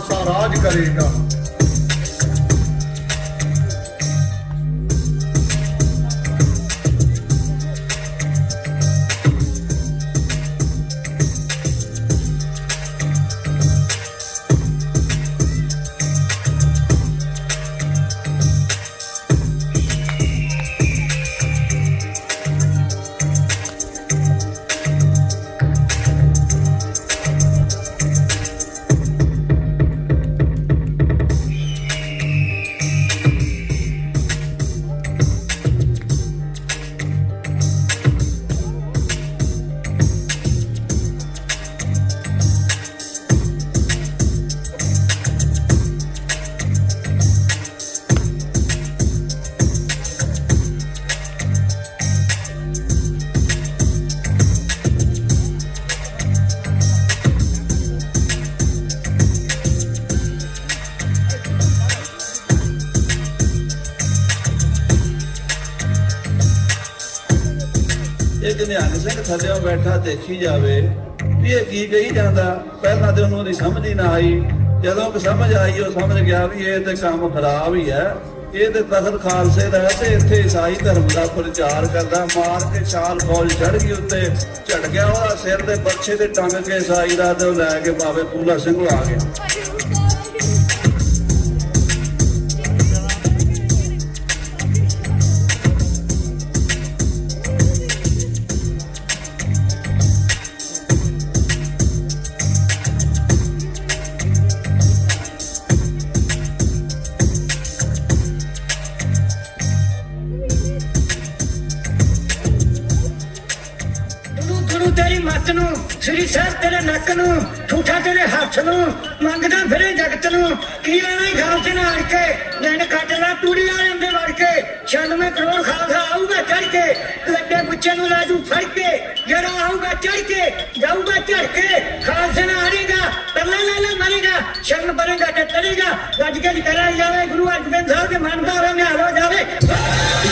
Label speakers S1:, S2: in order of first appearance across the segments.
S1: ਖਾਲਸਾ ਰਾਜ ਕਰੇਗਾ
S2: ਨਿਹੰਗ ਸਿੰਘ ਥੱਲਿਓ ਬੈਠਾ ਦੇਖੀ ਜਾਵੇ ਵੀ ਇਹ ਕੀ ਕਹੀ ਜਾਂਦਾ। ਪਹਿਲਾਂ ਤੇ ਉਹਨੂੰ ਉਹਦੀ ਸਮਝ ਹੀ ਨਾ ਆਈ। ਜਦੋਂ ਕਿ ਸਮਝ ਆਈ, ਉਹ ਸਮਝ ਗਿਆ ਵੀ ਇਹ ਤੇ ਕੰਮ ਖਰਾਬ ਹੀ ਹੈ। ਇਹ ਤੇ ਤਖਤ ਖਾਲਸੇ ਦਾ ਹੈ ਤੇ ਇੱਥੇ ਈਸਾਈ ਧਰਮ ਦਾ ਪ੍ਰਚਾਰ ਕਰਦਾ। ਮਾਰ ਕੇ ਛਾਲ ਫੌਜ ਚੜ ਗਈ ਉੱਤੇ। ਝੜ ਗਿਆ ਉਹਦਾ ਸਿਰ ਤੇ ਬੱਚੇ ਤੇ ਟੰਗ ਕੇ ਈਸਾਈ ਦਾ ਤੇ ਲੈ ਕੇ ਬਾਬੇ ਪੂਲਾ ਸਿੰਘ ਆ
S3: ਗਏ। ਤੇਰੇ ਨੱਕ ਨੂੰ ਠੂਠਾ ਤੇਰੇ ਹੱਥ ਨੂੰ ਮੰਗਦਾ ਫਿਰੇ ਜਗਤ ਨੂੰ ਕੀ ਲੈਣਾ ਹੀ ਖਾਲਸੇ ਨਾਲ ਅੜ ਕੇ ਲੈਣ ਕੱਟ ਲਾ ਤੂੜੀ ਵਾਲੇ ਅੰਦੇ ਵੜ ਕੇ 96 ਕਰੋੜ ਖਾਲਸਾ ਆਊਗਾ ਚੜ ਕੇ ਲੱਡੇ ਬੁੱਚੇ ਨੂੰ ਲਾਜੂ ਫੜ ਕੇ ਜਿਹੜਾ ਆਊਗਾ ਚੜ ਕੇ ਜਾਊਗਾ ਝੜ ਕੇ ਖਾਲਸੇ ਨਾਲ ਆੜੇਗਾ ਤਰਲੇ ਲੈ ਲੈ ਮਰੇਗਾ ਸ਼ਰਨ ਪਰੇਗਾ ਤੇ ਤਰੇਗਾ ਗੱਜ ਕੇ ਕਰਾਈ ਜਾਵੇ ਗੁਰੂ ਅਰਜਨ ਸਾਹਿਬ ਦੇ ਮੰਨਦਾ ਹੋਵੇ ਨਿਹਾਲ ਹੋ ਜਾਵੇ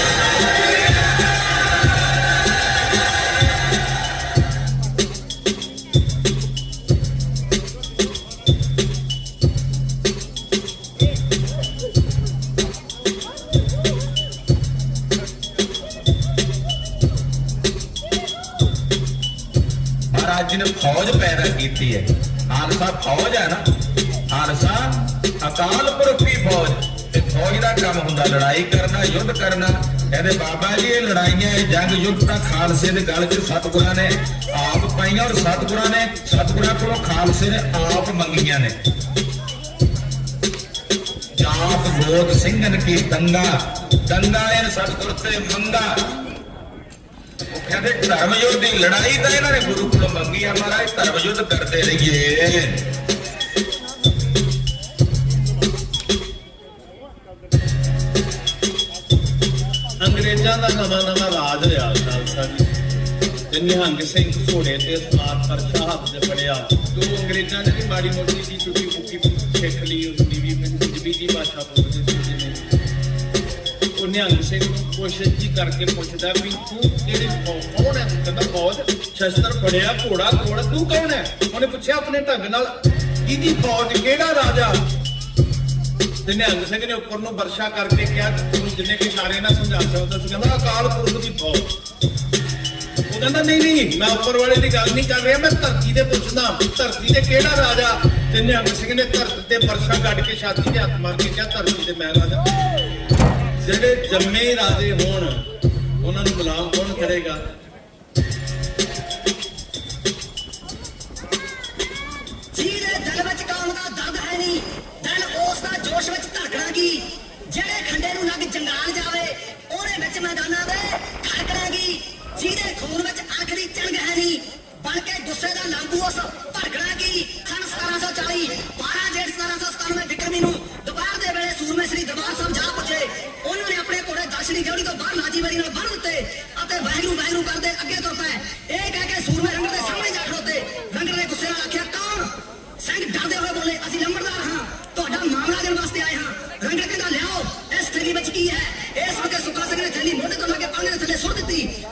S4: ਫੌਜ ਪੈਦਾ ਕੀਤੀ ਹੈ। ਖਾਲਸਾ ਫੌਜ ਹੈ ਨਾ। ਖਾਲਸਾ ਅਕਾਲ ਪੁਰਖ ਫੌਜ। ਤੇ ਫੌਜ ਦਾ ਕੰਮ ਹੁੰਦਾ ਲੜਾਈ ਕਰਨਾ, ਯੁੱਧ ਕਰਨਾ। ਕਹਿੰਦੇ ਬਾਬਾ ਜੀ, ਇਹ ਲੜਾਈਆਂ, ਇਹ ਜੰਗ, ਯੁੱਧ ਤਾਂ ਖਾਲਸੇ ਦੇ ਗਲ 'ਚ ਸਤਿਗੁਰਾਂ ਨੇ ਆਪ ਪਾਈਆਂ ਔਰ ਸਤਿਗੁਰਾਂ ਨੇ ਸਤਿਗੁਰਾਂ ਕੋਲੋਂ ਖਾਲਸੇ ਨੇ ਆਪ ਮੰਗੀਆਂ ਨੇ। ਜਾਤ ਗੋਤ ਸਿੰਘਨ ਕੀ ਦੰਗਾ? ਦੰਗਾ ਇਹਨ ਸਤਿਗੁਰ ਤੇ ਮੰਗਾ। ਕਹਿੰਦੇ ਧਰਮ ਯੁੱਧ ਦੀ ਲੜਾਈ ਤਾਂ ਇਹਨਾਂ ਨੇ ਗੁਰੂ ਕੋਲੋਂ ਮੰਗੀ ਆ ਮਹਾਰਾਜ ਧਰਮ ਯੁੱਧ ਕਰਦੇ ਰਹੀਏ।
S5: ਅੰਗਰੇਜ਼ਾਂ ਦਾ ਨਵਾਂ ਨਵਾਂ ਰਾਜ ਰਿਹਾ ਖਾਲਸਾ ਜੀ। ਤੇ ਨਿਹੰਗ ਸਿੰਘ ਘੋੜੇ ਤੇ ਸਵਾਰ ਪਰਚਾ ਹੱਥ 'ਚ ਫੜਿਆ। ਤੂੰ ਅੰਗਰੇਜ਼ਾਂ ਨੇ ਵੀ ਮਾੜੀ ਮੋਟੀ ਦੀ ਛੁੱਟੀ ਫੁੱਕੀ ਸਿੱਖ ਲਈ ਉਹਦੀ ਵੀ ਪੰਜਾਬੀ ਦੀ ਭਾਸ਼ਾ ਬੋਲਦੇ ਨਿਹੰਗ ਸਿੰਘ ਕੋਸ਼ਿਸ਼ ਜੀ ਕਰਕੇ ਪੁੱਛਦਾ ਵੀ ਤੂੰ ਕਿਹੜੀ ਕੌਣ ਹੈ? ਕਹਿੰਦਾ ਫੌਜ ਸ਼ਸਤਰ ਫੜਿਆ, ਘੋੜਾ ਘੋੜਾ ਤੂੰ ਕੌਣ ਹੈ? ਉਹਨੇ ਪੁੱਛਿਆ ਆਪਣੇ ਢੰਗ ਨਾਲ, ਕਿਹਦੀ ਫੌਜ? ਕਿਹੜਾ ਰਾਜਾ? ਤੇ ਨਿਹੰਗ ਸਿੰਘ ਨੇ ਉੱਪਰ ਨੂੰ ਵਰਸ਼ਾ ਕਰਕੇ ਕਿਹਾ, ਤੂੰ ਜਿੰਨੇ ਕਿ ਇਸ਼ਾਰੇ ਨਾਲ ਸਮਝਾ ਸਕਦਾ ਸੀ ਕਹਿੰਦਾ ਅਕਾਲ ਪੁਰਖ ਦੀ ਫੌਜ। ਉਹ ਕਹਿੰਦਾ, ਨਹੀਂ ਨਹੀਂ, ਮੈਂ ਉੱਪਰ ਵਾਲੇ ਦੀ ਗੱਲ ਨਹੀਂ ਕਰ ਰਿਹਾ, ਮੈਂ ਧਰਤੀ ਦੇ ਪੁੱਛਦਾ, ਧਰਤੀ ਦੇ ਕਿਹੜਾ ਰਾਜਾ? ਤੇ ਨਿਹੰਗ ਸਿੰਘ ਨੇ ਧਰਤੀ ਤੇ ਵਰਸ਼ਾ ਕੱਢ ਕੇ ਛਾਤੀ ਤੇ ਹੱਥ ਮਾਰ ਕੇ ਕਿਹਾ, ਧਰਤੀ ਤੇ ਮੈਂ ਰਾਜਾ। ਜਿਹੜੇ ਜੰਮੇ ਰਾਜੇ ਹੋਣ, ਉਹਨਾਂ ਨੂੰ ਗੁਲਾਮ ਕੌਣ ਕਰੇਗਾ?
S6: ਜਿਹਦੇ ਦਿਲ ਵਿੱਚ ਕੌਮ ਦਾ ਦਰਦ ਹੈ ਨਹੀਂ ਦਿਲ ਉਸ ਦਾ ਜੋਸ਼ ਵਿੱਚ ਧੜਕਣਾ ਕੀ? ਜਿਹੜੇ ਖੰਡੇ ਨੂੰ ਲੱਗ ਜੰਗਾਲ ਜਾਵੇ, ਉਹਦੇ ਵਿੱਚ ਮੈਦਾਨਾਂ ਦੇ ਖੜਕਣਾਗੀ ਜਿਹਦੇ ਖੂਨ ਵਿੱਚ ਅੱਖ ਚੰਗ ਹੈ ਨਹੀਂ ਬਣ ਕੇ ਗੁੱਸੇ ਦਾ ਲਾਂਬੂ ਉਸ ਭੜਕਣਾ ਕੀ? ਸਨ 1740 12 ਜੇਠ 1797 ਵਿਕਰਮੀ ਨੂੰ ਦੁਪਹਿਰ ਦੇ ਵੇਲੇ ਸੂਰਮੇ ਸ੍ਰੀ ਦਰਬਾਰ ਸਾਹਿਬ ਦਸ਼ਣੀ ਗੌੜੀ ਤੋਂ ਬਾਹਰ ਨਾਜੀ ਮੇਰੀ ਨਾਲ ਬੰਨ ਦਿੱਤੇ ਅਤੇ ਵਾਹਿਗੁਰੂ ਵਾਹਿਗੁਰੂ ਕਰਦੇ
S7: ਅੱਗੇ ਤੁਰ ਪਏ ਇਹ ਕਹਿ ਕੇ ਸੂਰਮੇ ਰੰਗੜ ਦੇ ਸਾਹਮਣੇ ਜਾ ਖੜੋਤੇ। ਰੰਗੜ ਨੇ
S8: ਗੁੱਸੇ ਨਾਲ ਆਖਿਆ, ਕੌਣ? ਸਿੰਘ
S9: ਡਰਦੇ ਹੋਏ ਬੋਲੇ, ਅਸੀਂ ਲੰਬੜਦਾਰ ਹਾਂ। ਤੁਹਾਡਾ ਮਾਮਲਾ ਦੇਣ ਵਾਸਤੇ ਆਏ ਹਾਂ। ਰੰਗੜ ਕਹਿੰਦਾ, ਲਿਆਓ, ਇਸ ਥੈਲੀ ਵਿੱਚ ਕੀ ਹੈ? ਇਸ ਵਕਤ ਸੁੱਖਾ ਸਿੰਘ ਨੇ ਥੈਲੀ ਮੋਢੇ ਤੋਂ ਲਾ ਕੇ ਪਾਣੀ ਥੱਲੇ ਸੁੱਟ ਦਿੱਤੀ।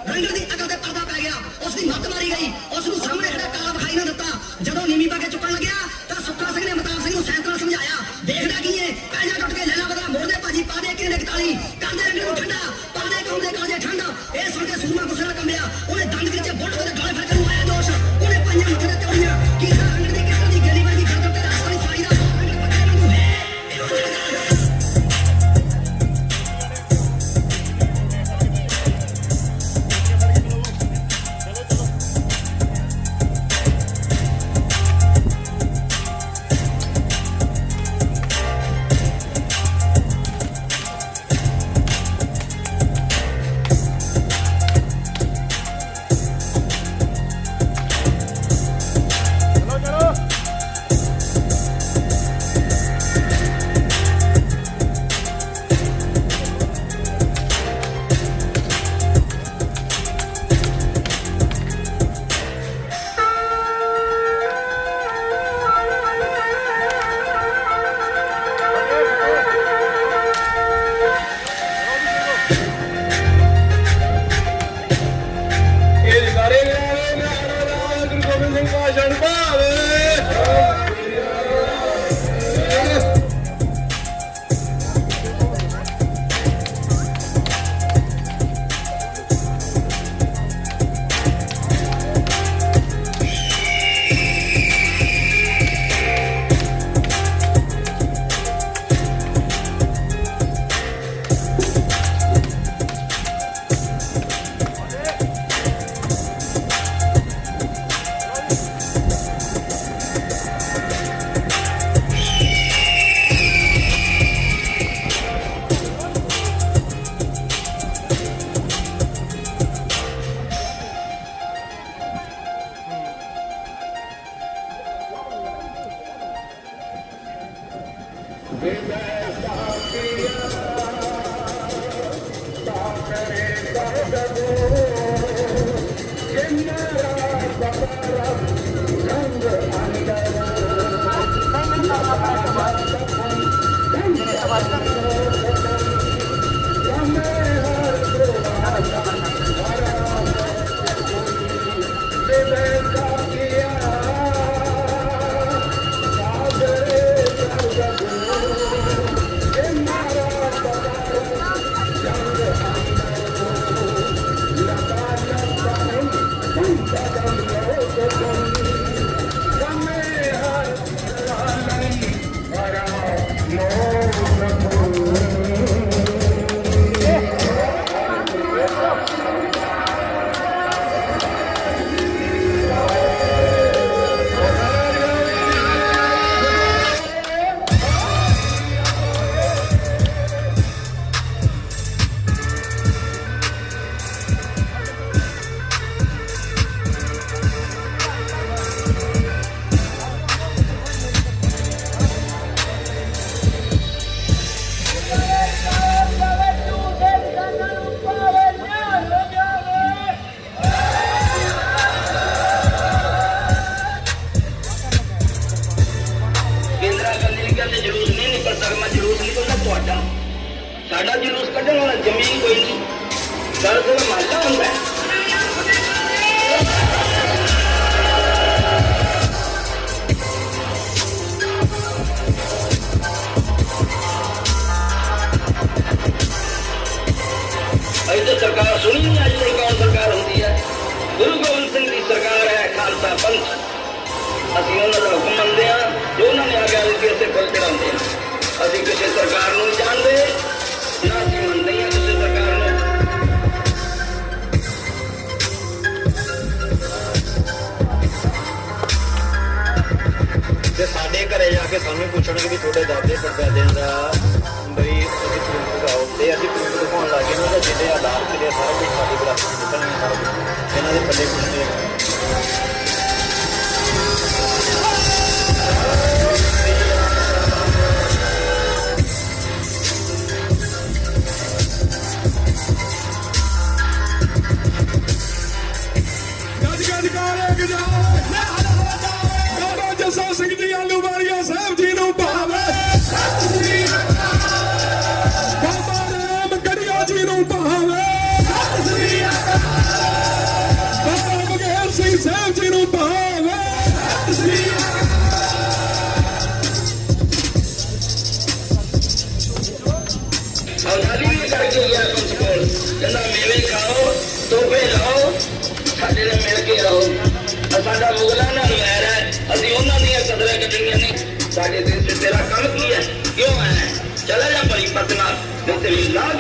S9: ਅਸੀਂ ਉਹਨਾਂ ਦਾ ਹੁਕਮ ਮੰਨਦੇ ਆ ਜੋ ਉਹਨਾਂ ਨੇ ਆਗਿਆ ਦਿੱਤੀ, ਅਸੀਂ ਫੁੱਲ ਚੜਾਉਂਦੇ ਆ ਅਸੀਂ ਕਿਸੇ ਸਰਕਾਰ ਨੂੰ ਜਾਣਦੇ, ਨਾ ਅਸੀਂ ਮੰਨਦੇ ਕਿਸੇ ਸਰਕਾਰ ਨੂੰ।
S10: ਤੇ ਸਾਡੇ ਘਰੇ ਜਾ ਕੇ ਸਾਨੂੰ ਪੁੱਛਣਗੇ ਵੀ ਤੁਹਾਡੇ ਦਾਦੇ ਪੜਦਾਦਿਆਂ ਦਾ ਬਈ ਅਸੀਂ ਪ੍ਰੂਫ ਦਿਖਾਓ। ਤੇ ਅਸੀਂ ਪ੍ਰੂਫ ਦਿਖਾਉਣ ਲੱਗੇ ਉਹਨਾਂ ਦਾ ਜਿਹੜੇ ਆਧਾਰ ਕਿਲੇ ਸਾਰਾ ਕੁਝ ਸਾਡੀ ਵਿਰਾਸਤ ਨਿਕਲਣਾ ਇਹਨਾਂ ਦੇ ਪੱਲੇ ਕੁਝ ਨਹੀਂ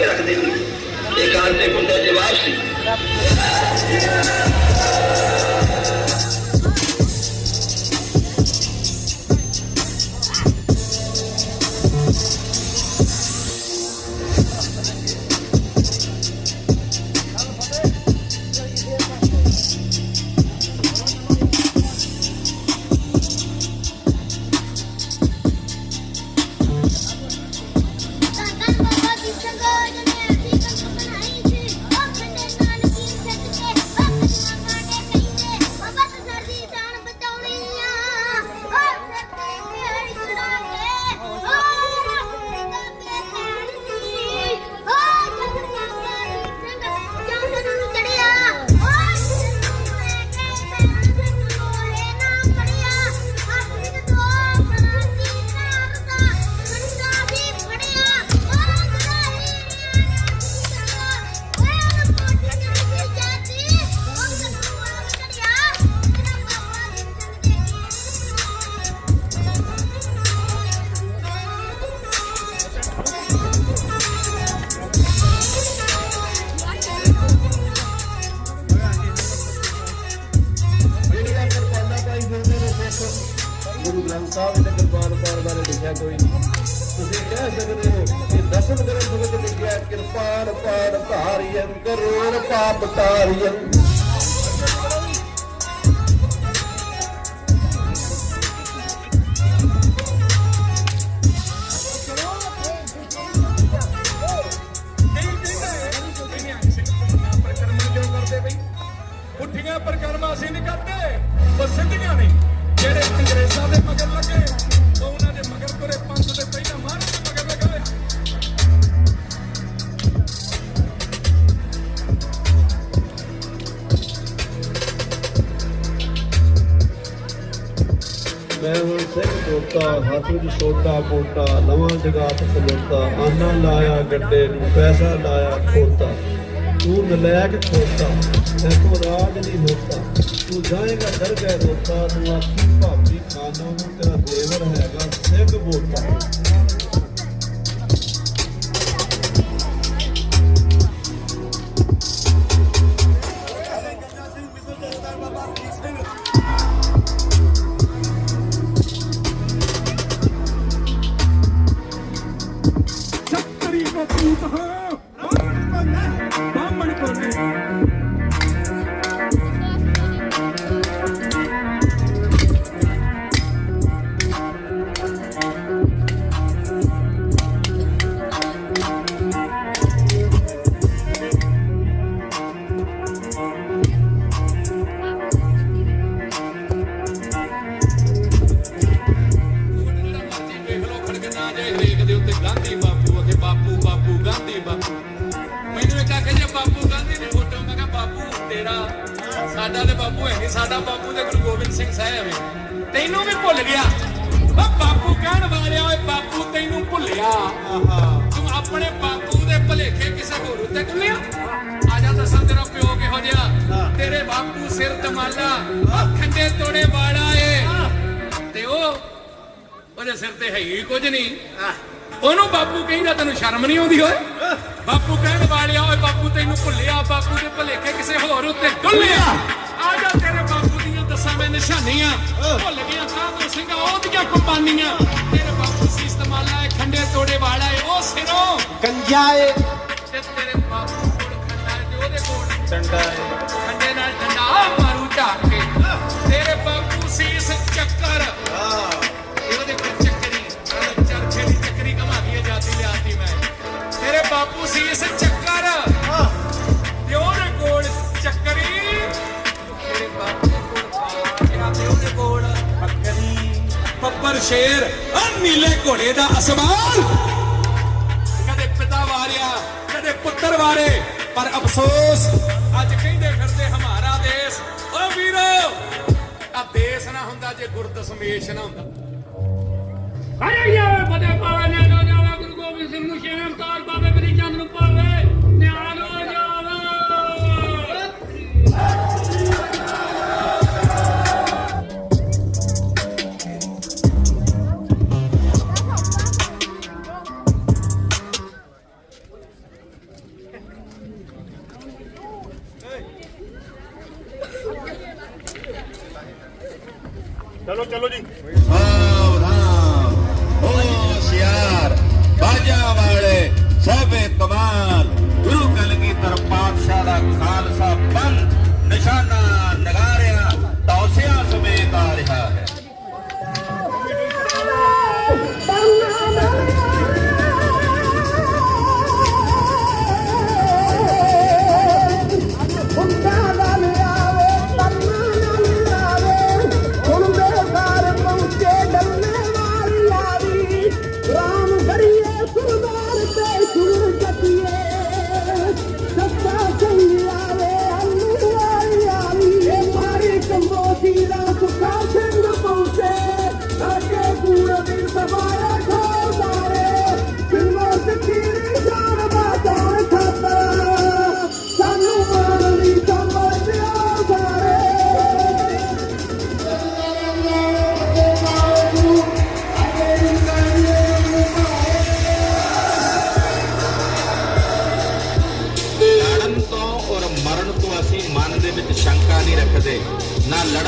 S1: ਕੇ ਰੱਖ ਦੇਣੀ ਇਹ ਕਾਰ ਤੇ ਕੁੰਡਾ ਜਵਾਬ ਸੀ।
S2: ਦੋਤਾ ਹੱਥ ਵਿੱਚ ਨਵਾਂ ਜਗਾਤ ਖਲੋਤਾ, ਆਨਾ ਲਾਇਆ ਗੱਡੇ ਨੂੰ, ਪੈਸਾ ਲਾਇਆ ਖੋਤਾ। ਤੂੰ ਨਲਾਇਕ ਖੋਤਾ, ਤੈਨੂੰ ਰਾਜ ਨਹੀਂ ਹੋਤਾ। ਤੂੰ ਜਾਏਗਾ ਦਰਗਾਹ ਰੋਤਾ ਤੂੰ ਆਖੀ ਭਾਬੀ ਖਾਨਾ ਨੂੰ ਤੇਰਾ ਦੇਵਰ ਹੈਗਾ, ਸਿੰਘ ਬੋਤਾ।
S11: ਜੇ ਹਰੇਕ ਦੇ ਉੱਤੇ ਗਾਂਧੀ ਬਾਪੂ ਅਗੇ ਬਾਪੂ ਬਾਪੂ ਗਾਂਧੀ ਬਾਪੂ। ਮੈਨੂੰ ਇੱਕ ਆਖੇ ਜੇ ਬਾਪੂ ਗਾਂਧੀ ਦੀ ਫੋਟੋ ਮੈਂ ਕਿਹਾ ਬਾਪੂ ਤੇਰਾ ਸਾਡਾ ਤੇ ਬਾਪੂ ਹੈ ਨਹੀਂ ਸਾਡਾ ਬਾਪੂ ਤੇ ਗੁਰੂ ਗੋਬਿੰਦ ਸਿੰਘ ਸਾਹਿਬ ਹੈ। ਤੈਨੂੰ ਵੀ ਭੁੱਲ ਗਿਆ। ਓ ਬਾਪੂ ਕਹਿਣ ਵਾਲਿਆ ਓਏ ਬਾਪੂ ਤੈਨੂੰ ਭੁੱਲਿਆ। ਤੂੰ ਆਪਣੇ ਬਾਪੂ ਦੇ ਭਲੇਖੇ ਕਿਸੇ ਹੋਰ ਉੱਤੇ ਟੁੱਲਿਆ ਆ ਜਾ ਦੱਸਾਂ ਤੇਰਾ ਪਿਓ ਕਿਹੋ ਜਿਹਾ। ਤੇਰੇ ਬਾਪੂ ਸਿਰ ਤਮਾਲਾ ਖੰਡੇ ਤੋੜੇ ਵਾਲਾ ਏ। ਤੇ ਉਹ ਉਹਦੇ ਸਿਰ ਤੇ ਹੈ ਹੀ ਕੁਝ ਨਹੀਂ। ਉਹਨੂੰ ਬਾਪੂ ਕਹਿੰਦਾ ਤੈਨੂੰ ਸ਼ਰਮ ਨਹੀਂ ਆਉਂਦੀ ਓਏ? ਬਾਪੂ ਕਹਿਣ ਵਾਲਿਆ ਓਏ ਬਾਪੂ ਤੈਨੂੰ ਭੁੱਲਿਆ ਬਾਪੂ ਦੇ ਭਲੇਖੇ ਕਿਸੇ ਹੋਰ ਉੱਤੇ ਡੁੱਲਿਆ ਆ ਜਾ ਤੇਰੇ ਬਾਪੂ ਦੀਆਂ ਦੱਸਾਂ ਮੈਂ ਨਿਸ਼ਾਨੀਆਂ। ਭੁੱਲ ਗਿਆ ਸਾਧੂ ਸਿੰਘਾ ਉਹਦੀਆਂ ਕੁਰਬਾਨੀਆਂ। ਤੇਰੇ ਬਾਪੂ ਸੀਸ ਤਮਾਲਾ ਏ ਖੰਡੇ ਤੋੜੇ ਵਾਲਾ ਏ ਉਹ ਸਿਰੋਂ।
S10: ਗੰਜਾ ਏ।
S11: ਤੇ ਤੇਰੇ ਬਾਪੂ ਕੋਲ ਖੰਡਾ ਏ ਤੇ ਉਹਦੇ ਕੋਲ।
S10: ਡੰਡਾ ਏ।
S11: ਸ਼ੇਰ, ਆ ਨੀਲੇ ਘੋੜੇ ਦਾ ਅਸਮਾਨ। ਕਦੇ ਪਿਤਾ ਵਾਰਿਆ, ਕਦੇ ਪੁੱਤਰ ਵਾਰੇ, ਪਰ ਅਫਸੋਸ, ਅੱਜ ਕਹਿੰਦੇ ਫਿਰਦੇ ਹਮਾਰਾ ਦੇਸ਼। ਓ ਵੀਰੋ, ਆ ਦੇਸ਼ ਨਾ ਹੁੰਦਾ ਜੇ ਗੁਰਦਸਮੇਸ਼ ਨਾ ਹੁੰਦਾ। ਅਰੇ ਯਾਰ ਬਦੇ ਪਾਵੇ ਨੇ ਜਾਵਾ ਗੁਰੂ ਗੋਬਿੰਦ ਸਿੰਘ ਨੂੰ ਸ਼ੇਰ, ਅਵਤਾਰ ਬਾਬੇ ਬਰੀ ਚੰਦ ਨੂੰ ਪਾਵੇ।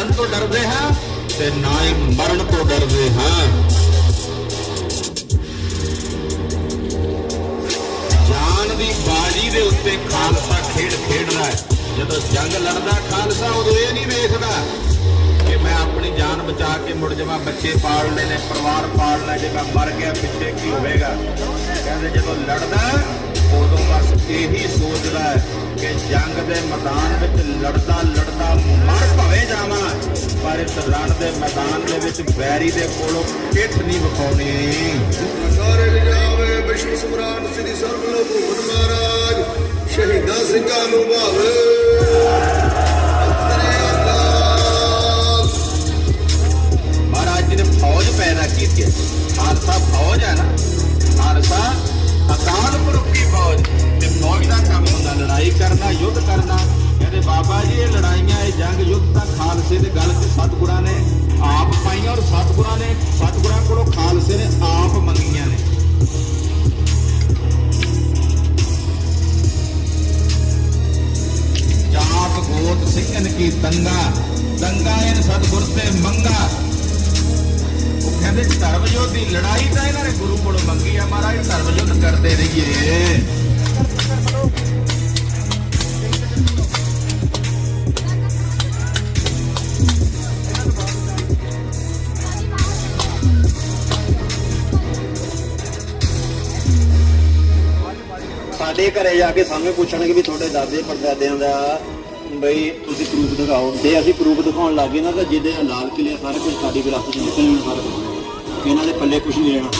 S4: ਨਾ ਤੋਂ ਡਰਦੇ ਹਾਂ ਤੇ ਨਾ ਹੀ ਮਰਨ ਤੋਂ ਡਰਦੇ ਹਾਂ। ਜਾਨ ਦੀ ਬਾਜੀ ਦੇ ਉੱਤੇ ਖਾਲਸਾ ਖੇਡ ਖੇਡਦਾ ਹੈ। ਜਦੋਂ ਜੰਗ ਲੜਦਾ, ਖਾਲਸਾ ਉਦੋਂ ਇਹ ਨਹੀਂ ਵੇਖਦਾ ਕਿ ਮੈਂ ਆਪਣੀ ਜਾਨ ਬਚਾ ਕੇ ਮੁੜ ਜਾਵਾਂ, ਬੱਚੇ ਪਾਲਣੇ ਨੇ, ਪਰਿਵਾਰ ਪਾਲਣਾ ਜੇ ਮੈਂ ਮਰ ਗਿਆ, ਪਿੱਛੇ ਕੀ ਹੋਵੇਗਾ? ਕਹਿੰਦੇ ਜਦੋਂ ਲੜਦਾ, ਉਦੋਂ ਬਸ ਇਹੀ ਸੋਚਦਾ ਹੈ ਕਿ ਜੰਗ ਦੇ ਮੈਦਾਨ ਵਿੱਚ ਲੜਦਾ ਲੜਦਾ ਮਰ ਭਵੇ ਜਾਵਾਂ ਪਰ ਇਸ ਰਣ ਦੇ ਮੈਦਾਨ ਦੇ ਵਿੱਚ ਵੈਰੀ ਦੇ ਕੋਲੋਂ ਪਿੱਠ ਨਹੀਂ ਵਿਖਾਉਣੀ।
S12: ਸਾਰੇ ਲਿਜਾਵੇ ਵਿਸ਼ਵ ਸਮਰਾਟ ਸ੍ਰੀ ਸਰਬਲੋ ਭੂਮਨ ਮਹਾਰਾਜ ਸ਼ਹੀਦਾਂ ਸਿੰਘਾਂ ਨੂੰ ਭਾਵੇ।
S4: ਮਹਾਰਾਜ ਜੀ ਨੇ ਫੌਜ ਪੈਦਾ ਕੀਤੀ ਹੈ। ਖਾਲਸਾ ਫੌਜ ਹੈ ਨਾ। ਖਾਲਸਾ ਅਕਾਲ ਪੁਰਖ ਦੀ ਫੌਜ ਤੇ ਫੌਜ ਦਾ ਕੰਮ ਹੁੰਦਾ ਲੜਾਈ ਕਰਨਾ ਯੁੱਧ ਕਰਨਾ ਕਹਿੰਦੇ ਬਾਬਾ ਜੀ ਇਹ ਲੜਾਈਆਂ ਇਹ ਜੰਗ ਯੁੱਧ ਤਾਂ ਖਾਲਸੇ ਦੇ ਗੱਲ ਤੇ ਸਤਿਗੁਰਾਂ ਨੇ ਆਪ ਪਾਈਆਂ ਔਰ ਸਤਿਗੁਰਾਂ ਨੇ ਸਤਿਗੁਰਾਂ ਕੋਲੋਂ ਖਾਲਸੇ ਨੇ ਆਪ ਮੰਗੀਆਂ ਨੇ ਜਾਪ ਗੋਤ ਸਿੰਘਨ ਕੀ ਤੰਗਾ ਤੰਗਾ ਇਹਨ ਸਤਿਗੁਰ ਤੇ ਮੰਗਾ। ਉਹ ਕਹਿੰਦੇ ਧਰਮ ਦੀ ਲੜਾਈ ਤਾਂ ਇਹਨਾਂ ਨੇ ਗੁਰੂ ਕੋਲੋਂ ਮੰਗੀ ਆ ਮਹਾਰਾਜ ਧਰਮ ਕਰਦੇ ਰਹੀਏ।
S10: ਸਾਡੇ ਘਰੇ ਜਾ ਕੇ ਸਾਨੂੰ ਪੁੱਛਣਗੇ ਵੀ ਤੁਹਾਡੇ ਦਾਦੇ ਪੜਦਾਦਿਆਂ ਦਾ ਬਈ ਤੁਸੀਂ ਪ੍ਰੂਫ ਦਿਖਾਓ। ਜੇ ਅਸੀਂ ਪ੍ਰੂਫ ਦਿਖਾਉਣ ਲੱਗੇ ਨਾ, ਤਾਂ ਜਿਹਦੇ ਲਾਲ ਕਿਲੇ ਸਾਰਾ ਕੁਝ ਸਾਡੀ ਵਿਰਾਸਤ ਚ ਨਿਕਲ ਜਾਣਾ ਸਾਰਾ ਕੁਝ। ਇਹਨਾਂ ਦੇ ਪੱਲੇ ਕੁਝ ਨਹੀਂ ਰਹਿਣਾ।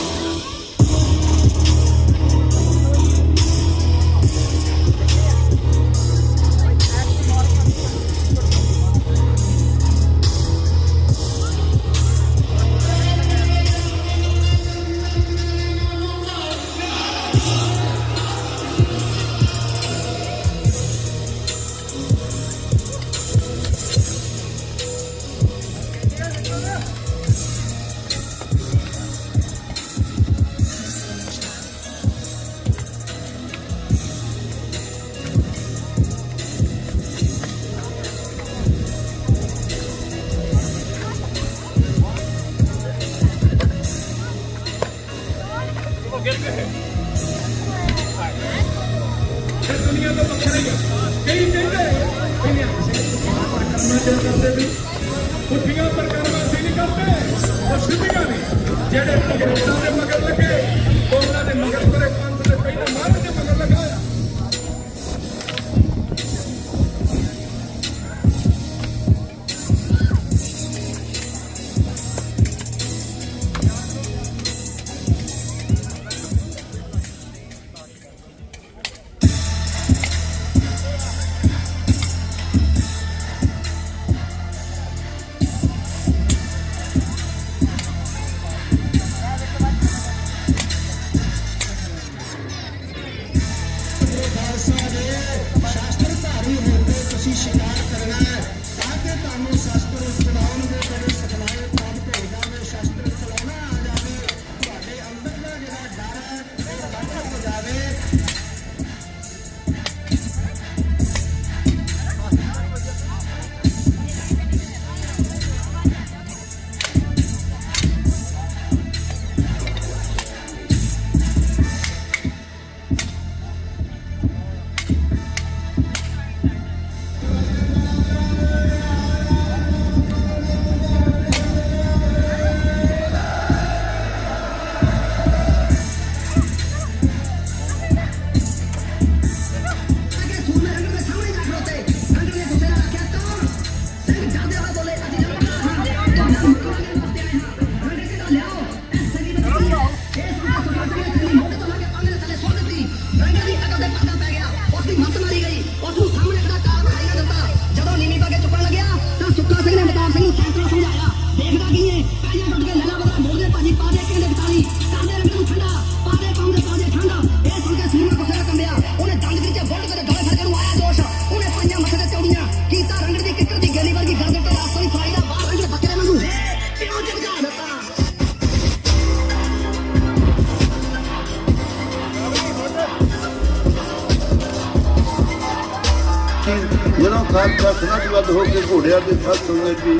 S2: ਖਾਲਸਾ ਸਨਦਬੱਧ ਹੋ ਕੇ ਘੋੜਿਆਂ ਦੇ ਸੱਤ ਹੋਏ ਜੀ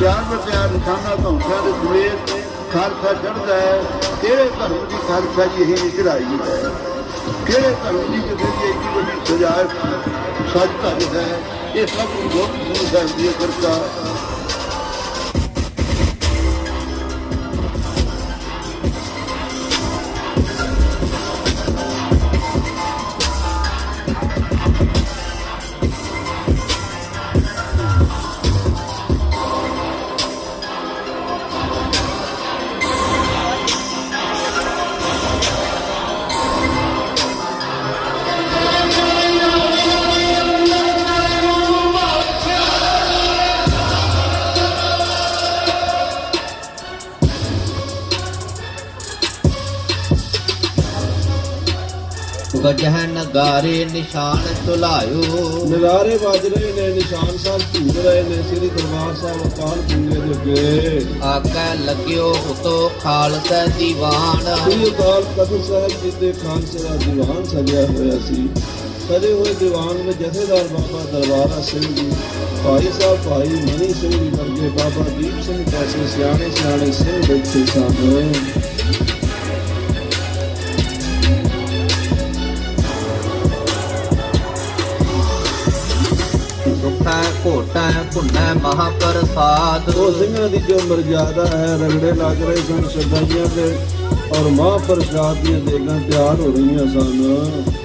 S2: ਚਾਰ ਵਟਿਆਂ ਨਿਸ਼ਾਨਾ ਧੌਂਸਿਆਂ ਦੇ ਸਮੇਤ ਖਾਲਸਾ ਚੜਦਾ ਹੈ। ਕਿਹੜੇ ਧਰਮ ਦੀ ਖਾਲਸਾ ਜੀ ਇਹ ਚੜਾਈ ਹੈ? ਕਿਹੜੇ ਧਰਮ ਦੀ ਕਿਸੇ ਦੀ ਇੰਨੀ ਵੱਡੀ ਸਜਾ ਸੱਚ ਧਰ ਹੈ? ਇਹ ਸਭ ਗੁਰੂ ਗੁਰੂ ਸਾਹਿਬ ਹੈ ਕਿਰਪਾ
S13: ਨਗਾਰੇ ਨਿਸ਼ਾਨ ਤੁਲਾਇਓ।
S2: ਨਜ਼ਾਰੇ ਵੱਜ ਰਹੇ ਨੇ ਨਿਸ਼ਾਨ ਸਾਹਿਬ ਝੂਲ ਰਹੇ ਨੇ ਸ੍ਰੀ ਦਰਬਾਰ ਸਾਹਿਬ ਅਕਾਲ ਪੁੰਨੇ ਦੇ ਅੱਗੇ।
S13: ਆਕੈ ਲਗਿਓ ਹੁਤੋ ਖਾਲਸਾ ਦੀਵਾਨ।
S2: ਸ੍ਰੀ ਅਕਾਲ ਤਖਤ ਸਾਹਿਬ ਜੀ ਦੇ ਖਾਲਸੇ ਦਾ ਦੀਵਾਨ ਸਜਿਆ ਹੋਇਆ ਸੀ। ਸਜੇ ਹੋਏ ਦੀਵਾਨ ਵਿੱਚ ਜਥੇਦਾਰ ਬਾਬਾ ਦਰਬਾਰਾ ਸਿੰਘ ਜੀ ਭਾਈ ਸਾਹਿਬ ਭਾਈ ਮਨੀ ਸਿੰਘ ਜੀ ਵਰਗੇ ਬਾਬਾ ਦੀਪ ਸਿੰਘ ਜੈਸੇ ਸਿਆਣੇ ਸਿਆਣੇ ਸਿੰਘ ਬੈਠੇ ਸਨ
S13: ਘੋਟੈ ਪੁੰਨੈ ਮਹਾਪ੍ਰਸਾਦ
S2: ਉਹ ਸਿੰਘਾਂ ਦੀ ਜੋ ਮਰਜ਼ਾਦਾ ਹੈ, ਰਗੜੇ ਲੱਗ ਰਹੇ ਸਨ ਸ਼ਰਦਾਈਆਂ ਤੇ ਔਰ ਮਹਾਂਪ੍ਰਸਾਦ ਦੀਆਂ ਦੇਗਾਂ ਤਿਆਰ ਹੋ ਰਹੀਆਂ ਸਨ।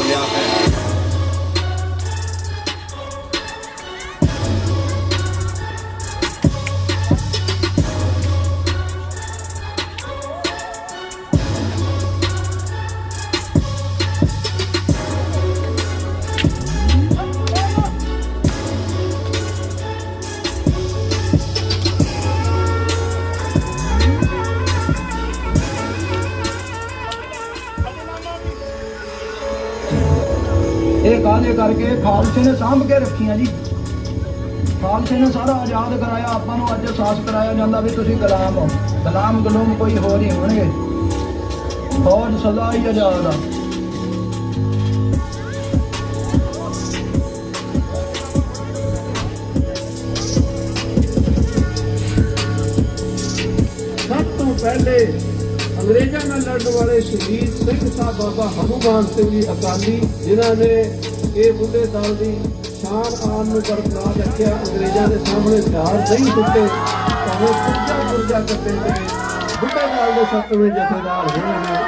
S14: ਟੁੱਟਣਾ ਸ਼ੁਰੂ ਹੋਇਆ
S15: ਖਾਲਸੇ ਨੇ ਸਾਂਭ ਕੇ ਰੱਖੀਆਂ ਜੀ। ਖਾਲਸੇ ਨੇ ਸਾਰਾ ਆਜ਼ਾਦ ਕਰਾਇਆ, ਆਪਾਂ ਨੂੰ ਅੱਜ ਅਹਿਸਾਸ ਕਰਾਇਆ ਜਾਂਦਾ ਵੀ ਤੁਸੀਂ ਗੁਲਾਮ ਹੋ। ਗੁਲਾਮ ਗੁਲਾਮ ਕੋਈ ਹੋਰ ਨਹੀਂ ਹੋਣਗੇ। ਫੌਜ ਸਦਾ ਹੀ ਆਜ਼ਾਦ ਆ।
S2: ਸਭ ਤੋਂ ਪਹਿਲੇ ਅੰਗਰੇਜ਼ਾਂ ਨਾਲ ਲੜਨ ਵਾਲੇ ਸ਼ਹੀਦ ਸਿੰਘ ਸਾਹਿਬ ਬਾਬਾ ਹਨੂਮਾਨ ਸਿੰਘ ਜੀ ਅਕਾਲੀ, ਜਿਨ੍ਹਾਂ ਨੇ ਇਹ ਬੁੱਢੇ ਦਲ ਦੀ ਸ਼ਾਨ ਆਨ ਨੂੰ ਬਰਕਰਾਰ ਰੱਖਿਆ, ਅੰਗਰੇਜ਼ਾਂ ਦੇ ਸਾਹਮਣੇ ਹਥਿਆਰ ਨਹੀਂ ਸੁੱਟੇ, ਭਾਵੇਂ ਪੁਰਜਾ ਪੁਰਜਾ ਕਰਦੇ ਨੇ ਬੁੱਢੇ ਦਲ ਦੇ ਸੱਤਵੇਂ ਜਥੇਦਾਰ ਹੋਏ ਨੇ